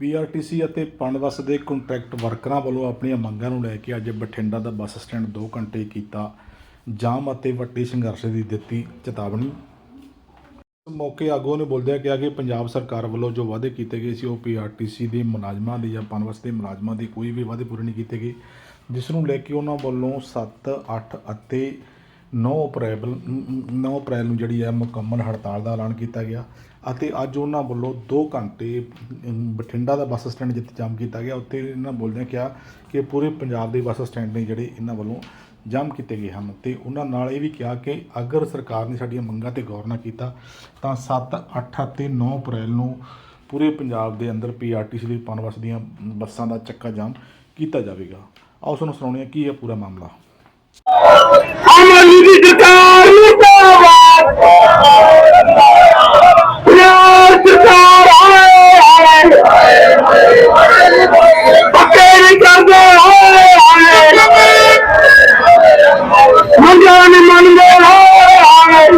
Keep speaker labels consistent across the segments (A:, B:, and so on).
A: PRTC ਅਤੇ ਪਣਬੱਸ ਦੇ contract ਵਰਕਰਾਂ ਵੱਲੋਂ ਆਪਣੀਆਂ ਮੰਗਾਂ ਨੂੰ ਲੈ ਕੇ ਅੱਜ ਬਠਿੰਡਾ ਦਾ ਬੱਸ ਸਟੈਂਡ 2 ਘੰਟੇ ਕੀਤਾ ਜਾਮ ਅਤੇ ਵੱਡੀ ਸੰਘਰਸ਼ ਦੀ ਦਿੱਤੀ ਚੇਤਾਵਨੀ। ਇਸ ਮੌਕੇ ਆਗੂਆਂ ਨੇ ਬੋਲਦਿਆਂ ਕਿਹਾ ਕਿ ਪੰਜਾਬ ਸਰਕਾਰ ਵੱਲੋਂ ਜੋ ਵਾਅਦੇ ਕੀਤੇ ਗਏ ਸੀ, ਉਹ ਪੀਆਰਟੀਸੀ ਦੇ ਮੁਲਾਜ਼ਮਾਂ ਦੀ ਜਾਂ ਪਨਬਸ ਦੇ ਮੁਲਾਜ਼ਮਾਂ ਦੀ ਕੋਈ ਵੀ ਵਾਅਦੇ ਪੂਰੇ ਨਹੀਂ ਕੀਤੇ ਗਏ, ਜਿਸ ਨੂੰ ਲੈ ਕੇ ਉਹਨਾਂ ਵੱਲੋਂ 7 8 ਅਤੇ 9 ਅਪ੍ਰੈਲ 9 ਅਪ੍ਰੈਲ ਨੂੰ ਜਿਹੜੀ ਹੈ ਮੁਕੰਮਲ ਹੜਤਾਲ ਦਾ ਐਲਾਨ ਕੀਤਾ ਗਿਆ ਅਤੇ ਅੱਜ ਉਹਨਾਂ ਵੱਲੋਂ 2 ਘੰਟੇ ਬਠਿੰਡਾ ਦਾ ਬੱਸ ਸਟੈਂਡ ਜਿੱਥੇ ਜਾਮ ਕੀਤਾ ਗਿਆ, ਉੱਥੇ ਇਹਨਾਂ ਬੋਲਦਿਆਂ ਕਿਹਾ ਕਿ ਪੂਰੇ ਪੰਜਾਬ ਦੇ ਬੱਸ ਸਟੈਂਡ ਨੇ ਜਿਹੜੇ ਇਹਨਾਂ ਵੱਲੋਂ ਜਾਮ ਕੀਤੇ ਗਏ ਹਨ ਤੇ ਉਹਨਾਂ ਨਾਲ ਇਹ ਵੀ ਕਿਹਾ ਕਿ ਅਗਰ ਸਰਕਾਰ ਨੇ ਸਾਡੀਆਂ ਮੰਗਾਂ ਤੇ ਗੌਰ ਨਾ ਕੀਤਾ, ਤਾਂ 7 8 ਅਤੇ 9 ਅਪ੍ਰੈਲ ਨੂੰ ਪੂਰੇ ਪੰਜਾਬ ਦੇ ਅੰਦਰ ਪੀਆਰਟੀਸੀ ਦੀ ਪਨਬਸ ਦੀਆਂ ਬੱਸਾਂ ਦਾ ਚੱਕਾ ਜਾਮ ਕੀਤਾ ਜਾਵੇਗਾ। ਆਓ ਤੁਹਾਨੂੰ ਸੁਣਾਉਂਦੇ ਹਾਂ ਕੀ ਹੈ ਪੂਰਾ ਮਾਮਲਾ।
B: ਆਮ ਆਦਮੀ ਦੀ ਸਰਕਾਰ ਮੁਰਦਾਬਾਦ। ਪੰਜਾਬ ਸਰਕਾਰ ਆਏ ਆਏ। ਪੱਕੇ ਨਹੀਂ ਕਰਦੇ, ਆਏ ਆਏ। ਮੰਗਾਂ ਨਹੀਂ ਮੰਨਦੇ ਆਏ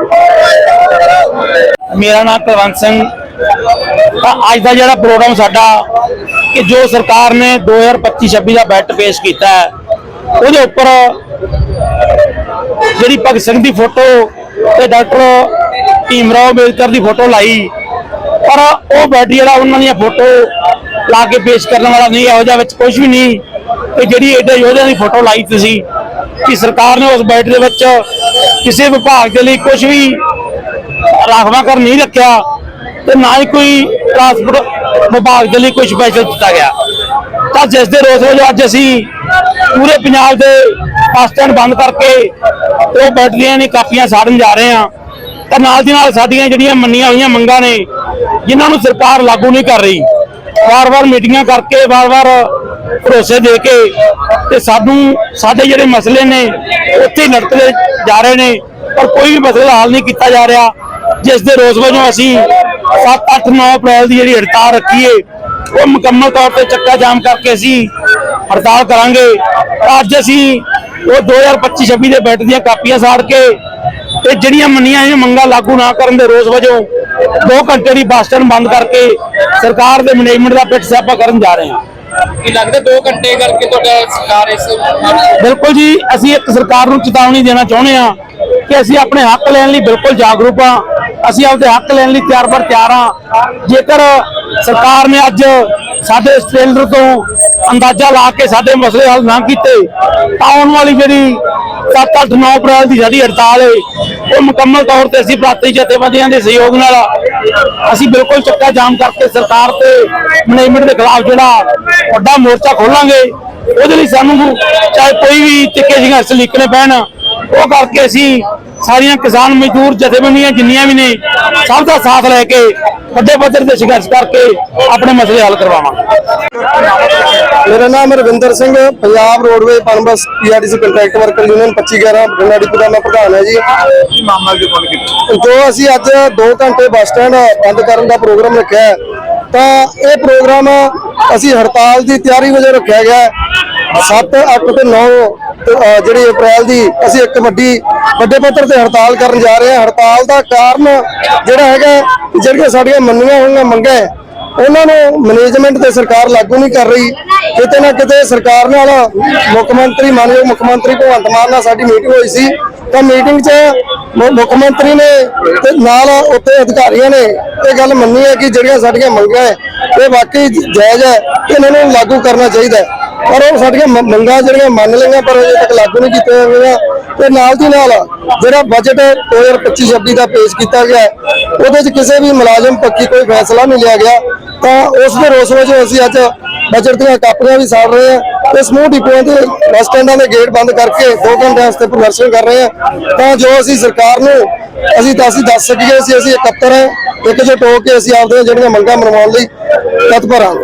C: ਮੇਰਾ ਨਾਮ ਕੁਲਵੰਤ ਸਿੰਘ। ਅੱਜ ਦਾ ਜਿਹੜਾ ਪ੍ਰੋਗਰਾਮ ਸਾਡਾ, ਕਿ ਜੋ ਸਰਕਾਰ ਨੇ 2025-26 ਦਾ ਬਜਟ ਪੇਸ਼ ਕੀਤਾ ਹੈ, ਉਹਦੇ ਉੱਪਰ ਜਿਹੜੀ ਭਗਤ ਸਿੰਘ ਦੀ ਫੋਟੋ ਤੇ ਡਾਕਟਰ ਭੀਮ ਰਾਓ ਅੰਬੇਦਕਰ ਦੀ ਫੋਟੋ ਲਾਈ, ਪਰ ਉਹ ਬੈਟਰੀ ਵਾਲਾ ਉਹਨਾਂ ਦੀਆਂ ਫੋਟੋ ਲਾ ਕੇ ਪੇਸ਼ ਕਰਨ ਵਾਲਾ ਨਹੀਂ, ਇਹੋ ਜਿਹਾ ਵਿੱਚ ਕੁਝ ਵੀ ਨਹੀਂ, ਤੇ ਜਿਹੜੀ ਏਡੇ ਯੋਧਿਆਂ ਦੀ ਫੋਟੋ ਲਾਈ ਤੁਸੀਂ, ਕਿ ਸਰਕਾਰ ਨੇ ਉਸ ਬੈਟਰੀ ਦੇ ਵਿੱਚ ਕਿਸੇ ਵਿਭਾਗ ਦੇ ਲਈ ਕੁਝ ਵੀ ਰਾਖਵਾਂਕਰ ਨਹੀਂ ਰੱਖਿਆ, ਤੇ ਨਾ ਹੀ ਕੋਈ ਟਰਾਂਸਪੋਰਟ ਵਿਭਾਗ ਦੇ ਲਈ ਕੋਈ ਸਪੈਸ਼ਲ ਦਿੱਤਾ ਗਿਆ। ਤਾਂ ਜਿਸ ਦੇ ਰੋਸ ਵਜੋਂ ਅੱਜ ਅਸੀਂ ਪੂਰੇ ਪੰਜਾਬ ਦੇ ਬੱਸ ਸਟੈਂਡ ਬੰਦ ਕਰਕੇ ਉਹ ਬੈਟਰੀਆਂ ਨੇ ਕਾਪੀਆਂ ਸਾੜਨ ਜਾ ਰਹੇ ਹਾਂ। ਤਾਂ ਨਾਲ ਦੀ ਨਾਲ ਸਾਡੀਆਂ ਜਿਹੜੀਆਂ ਮੰਨੀਆਂ ਹੋਈਆਂ ਮੰਗਾਂ ਨੇ, ਜਿਨ੍ਹਾਂ ਨੂੰ ਸਰਕਾਰ ਲਾਗੂ ਨਹੀਂ ਕਰ ਰਹੀ। ਵਾਰ-ਵਾਰ ਮੀਟਿੰਗਾਂ ਕਰਕੇ ਵਾਰ-ਵਾਰ ਭਰੋਸੇ ਦੇ ਕੇ ਤੇ ਸਾਨੂੰ, ਸਾਡੇ ਜਿਹੜੇ ਮਸਲੇ ਨੇ, ਉੱਥੇ ਹੀ ਜਾ ਰਹੇ ਨੇ, ਪਰ ਕੋਈ ਵੀ ਮਸਲਾ ਹੱਲ ਨਹੀਂ ਕੀਤਾ ਜਾ ਰਿਹਾ, ਜਿਸ ਦੇ ਰੋਸ ਵਜੋਂ ਅਸੀਂ 7 8 9 ਅਪ੍ਰੈਲ ਦੀ ਜਿਹੜੀ ਹੜਤਾਲ ਰੱਖੀਏ ਉਹ ਮੁਕੰਮਲ ਤੌਰ ਤੇ ਚੱਕਾ ਜਾਮ ਕਰਕੇ ਅਸੀਂ ਹੜਤਾਲ ਕਰਾਂਗੇ। ਅੱਜ ਅਸੀਂ ਉਹ 2025 26 ਦੇ ਬੈਟ ਦੀਆਂ ਕਾਪੀਆਂ ਸਾੜ ਕੇ ਤੇ ਜਿਹੜੀਆਂ ਮੰਨੀਆਂ ਇਹ ਮੰਗਾਂ ਲਾਗੂ ਨਾ ਕਰਨ ਦੇ ਰੋਸ ਵਜੋਂ 2 ਘੰਟੇ ਦੀ ਬੱਸ ਸਟੈਂਡ ਬੰਦ ਕਰਕੇ ਸਰਕਾਰ ਦੇ ਮੈਨੇਜਮੈਂਟ ਦਾ ਪਿੱਟ ਸਿਆਪਾ ਕਰਨ ਜਾ ਰਹੇ ਹਾਂ।
D: ਕੀ ਲੱਗਦਾ 2 ਘੰਟੇ ਕਰਕੇ ਤੁਹਾਡਾ ਸਰਕਾਰ ਇਸ
C: ਬਿਲਕੁਲ ਜੀ ਅਸੀਂ ਇੱਕ ਸਰਕਾਰ ਨੂੰ ਚੇਤਾਵਨੀ ਦੇਣਾ ਚਾਹੁੰਦੇ ਹਾਂ ਕਿ ਅਸੀਂ ਆਪਣੇ ਹੱਕ ਲੈਣ ਲਈ ਬਿਲਕੁਲ ਜਾਗਰੂਕ ਹਾਂ ਅਸੀਂ ਆਪਦੇ ਹੱਕ ਲੈਣ ਲਈ ਤਿਆਰ ਬਰ ਤਿਆਰ ਹਾਂ। ਜੇਕਰ ਸਰਕਾਰ ਨੇ ਅੱਜ ਸਾਡੇ ਸਟੇਲਰ ਤੋਂ ਅੰਦਾਜ਼ਾ ਲਾ ਕੇ ਸਾਡੇ ਮਸਲੇ ਹੱਲ ਨਾ ਕੀਤੇ, ਤਾਂ ਆਉਣ ਵਾਲੀ ਜਿਹੜੀ 7 8 9 ਅਪ੍ਰੈਲ ਦੀ ਸਾਡੀ ਹੜਤਾਲ ਹੈ, ਉਹ ਮੁਕੰਮਲ ਤੌਰ ਤੇ ਅਸੀਂ ਪ੍ਰਾਂਤੀ ਜਥੇਬੰਦੀਆਂ ਦੇ ਸਹਿਯੋਗ ਨਾਲ ਅਸੀਂ ਬਿਲਕੁਲ ਚੱਕਾ ਜਾਮ ਕਰਕੇ ਸਰਕਾਰ ਤੇ ਮੈਨੇਜਮੈਂਟ ਦੇ ਖਿਲਾਫ ਜਿਹੜਾ ਵੱਡਾ ਮੋਰਚਾ ਖੋਲਾਂਗੇ, ਉਹਦੇ ਲਈ ਸਾਨੂੰ ਚਾਹੇ ਕੋਈ ਵੀ ਤਿੱਖੇ ਸੰਘਰਸ਼ ਲਿਖਣੇ ਪੈਣ, ਉਹ ਕਰਕੇ ਅਸੀਂ ਸਾਰੀਆਂ ਕਿਸਾਨ ਮਜ਼ਦੂਰ ਜਥੇਬੰਦੀਆਂ ਜਿੰਨੀਆਂ ਵੀ ਨੇ, ਸਭ ਦਾ ਸਾਥ ਲੈ ਕੇ ਵੱਡੇ ਪੱਧਰ ਤੇ ਸੰਘਰਸ਼ ਕਰਕੇ ਆਪਣੇ ਮਸਲੇ ਹੱਲ ਕਰਵਾਵਾਂਗੇ।
E: ਮੇਰਾ ਨਾਮ Ravinder Singh Punjab roadway PUNBUS PRTC contract worker union 2511 Bathinda depot ਦਾ ਮੈਂ ਪ੍ਰਧਾਨ ਹੈ ਜੀ।
D: ਕੀ ਮਾਮਲਾ ਜੋ ਫੋਨ ਕੀਤਾ?
E: ਜੋ ਅਸੀਂ ਅੱਜ 2 ਘੰਟੇ ਬੱਸ ਸਟੈਂਡ ਬੰਦ ਕਰਨ ਦਾ ਪ੍ਰੋਗਰਾਮ ਰੱਖਿਆ ਹੈ, ਤਾਂ ਇਹ ਪ੍ਰੋਗਰਾਮ ਅਸੀਂ ਹੜਤਾਲ ਦੀ ਤਿਆਰੀ ਵਜੋਂ ਰੱਖਿਆ ਗਿਆ ਹੈ। 7 8 ਤੇ 9 ਜਿਹੜੀ ਅਪ੍ਰੈਲ ਦੀ ਅਸੀਂ ਇੱਕ ਵੱਡੀ ਵੱਡੇ ਪੱਧਰ ਤੇ ਹੜਤਾਲ ਕਰਨ ਜਾ ਰਹੇ ਹਾਂ। ਹੜਤਾਲ ਦਾ ਕਾਰਨ ਜਿਹੜਾ ਹੈਗਾ ਜਿਹੜੀਆਂ ਸਾਡੀਆਂ ਮੰਨੀਆਂ ਹੋਈਆਂ ਮੰਗਾਂ ਹੈ, ਉਹਨਾਂ ਨੂੰ ਮੈਨੇਜਮੈਂਟ ਤੇ ਸਰਕਾਰ ਲਾਗੂ ਨਹੀਂ ਕਰ ਰਹੀ। ਕਿਤੇ ਨਾ ਕਿਤੇ ਸਰਕਾਰ ਨਾਲ ਮੁੱਖ ਮੰਤਰੀ ਮਾਨਯੋਗ ਮੁੱਖ ਮੰਤਰੀ ਭਗਵੰਤ ਮਾਨ ਨਾਲ ਸਾਡੀ ਮੀਟਿੰਗ ਹੋਈ ਸੀ। ਤਾਂ ਮੀਟਿੰਗ 'ਚ ਮੁੱਖ ਮੰਤਰੀ ਨੇ ਤੇ ਨਾਲ ਉੱਤੇ ਅਧਿਕਾਰੀਆਂ ਨੇ ਇਹ ਗੱਲ ਮੰਨੀ ਹੈ ਕਿ ਜਿਹੜੀਆਂ ਸਾਡੀਆਂ ਮੰਗਾਂ ਹੈ ਇਹ ਵਾਕਈ ਜਾਇਜ਼ ਹੈ। ਇਹਨਾਂ ਨੂੰ ਲਾਗੂ ਕਰਨਾ ਚਾਹੀਦਾ ਹੈ। ਪਰ ਉਹ ਸਾਡੀਆਂ ਮੰਗਾਂ ਜਿਹੜੀਆਂ ਮੰਨ ਲਈਆਂ, ਪਰ ਅਜੇ ਤੱਕ ਲਾਗੂ ਨਹੀਂ ਕੀਤੀਆਂ ਗਈਆਂ। ਤੇ ਨਾਲ ਦੀ ਨਾਲ ਜਿਹੜਾ ਬਜਟ 2025-26 ਦਾ ਪੇਸ਼ ਕੀਤਾ ਗਿਆ, ਉਹਦੇ 'ਚ ਕਿਸੇ ਵੀ ਮੁਲਾਜ਼ਮ ਪੱਖੀ ਕੋਈ ਫੈਸਲਾ ਨਹੀਂ ਲਿਆ ਗਿਆ। ਤਾਂ ਉਸ ਦੇ ਰੋਸ ਵਜੋਂ ਅਸੀਂ ਅੱਜ ਬਜਟ ਦੀਆਂ ਕਾਪੀਆਂ ਵੀ ਸਾੜ ਰਹੇ ਹਾਂ। ਤੇ ਸਮੂਹ ਡਿਪੂਆਂ ਦੇ ਬੱਸ ਸਟੈਂਡਾਂ ਦੇ ਗੇਟ ਬੰਦ ਕਰਕੇ ਦੋ ਘੰਟੇ ਵਾਸਤੇ ਪ੍ਰਦਰਸ਼ਨ ਕਰ ਰਹੇ ਹਾਂ। ਤਾਂ ਜੋ ਅਸੀਂ ਸਰਕਾਰ ਨੂੰ, ਅਸੀਂ ਦੱਸ ਦੱਸ ਸਕੀਏ, ਅਸੀਂ ਅਸੀਂ ਇਕੱਤਰ ਹੈ। ਇੱਕ ਇੱਕਜੁੱਟ ਟੋਕ ਕੇ ਅਸੀਂ ਆਪਦੀਆਂ ਜਿਹੜੀਆਂ ਮੰਗਾਂ ਮਨਵਾਉਣ ਲਈ ਤਤਪਰ ਹਾਂ।